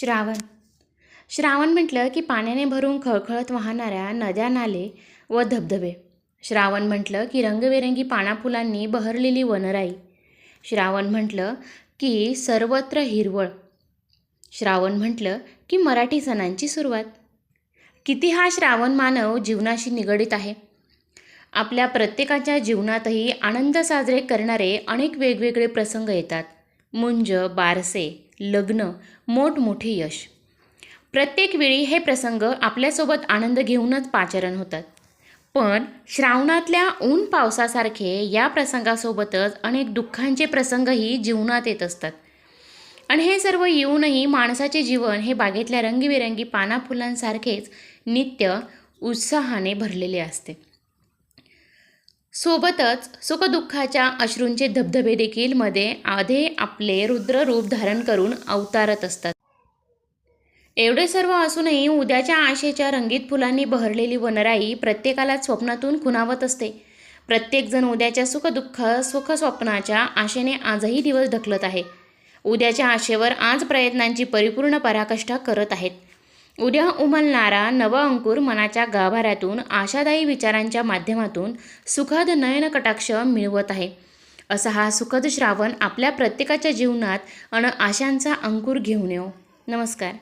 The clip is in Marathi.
श्रावण. श्रावण म्हटलं की पाण्याने भरून खळखळत वाहणाऱ्या नद्या नाले व धबधबे. श्रावण म्हटलं की रंगबेरंगी पानाफुलांनी बहरलेली वनराई. श्रावण म्हटलं की सर्वत्र हिरवळ. श्रावण म्हटलं की मराठी सणांची सुरुवात. किती हा श्रावण मानव जीवनाशी निगडीत आहे. आपल्या प्रत्येकाच्या जीवनातही आनंद साजरे करणारे अनेक वेगवेगळे प्रसंग येतात. मुंज बारसे लग्न मोठमोठे यश. प्रत्येक वेळी हे प्रसंग आपल्यासोबत आनंद घेऊनच पाचरण होतात. पण श्रावणातल्या ऊन पावसासारखे या प्रसंगासोबतच अनेक दुःखांचे प्रसंगही जीवनात येत असतात. आणि हे सर्व येऊनही माणसाचे जीवन हे बागेतल्या रंगीबेरंगी पाना फुलांसारखेच नित्य उत्साहाने भरलेले असते. सोबतच सुखदुःखाच्या अश्रूंचे धबधबे देखील मध्ये आधे आपले रुद्र रूप धारण करून अवतारत असतात. एवढे सर्व असूनही उद्याच्या आशेच्या रंगीत फुलांनी बहरलेली वनराई प्रत्येकाला स्वप्नातून खुणावत असते. प्रत्येकजण उद्याच्या सुखदुःख सुखस्वप्नाच्या आशेने आजही दिवस ढकलत आहे. उद्याच्या आशेवर आज प्रयत्नांची परिपूर्ण पराकाष्ठा करत आहेत. उद्या उमलणारा नवा अंकुर मनाच्या गाभाऱ्यातून आशादायी विचारांच्या माध्यमातून सुखद नयनकटाक्ष मिळवत आहे. असा हा सुखद श्रावण आपल्या प्रत्येकाच्या जीवनात अन आशांचा अंकुर घेऊन येऊ नमस्कार.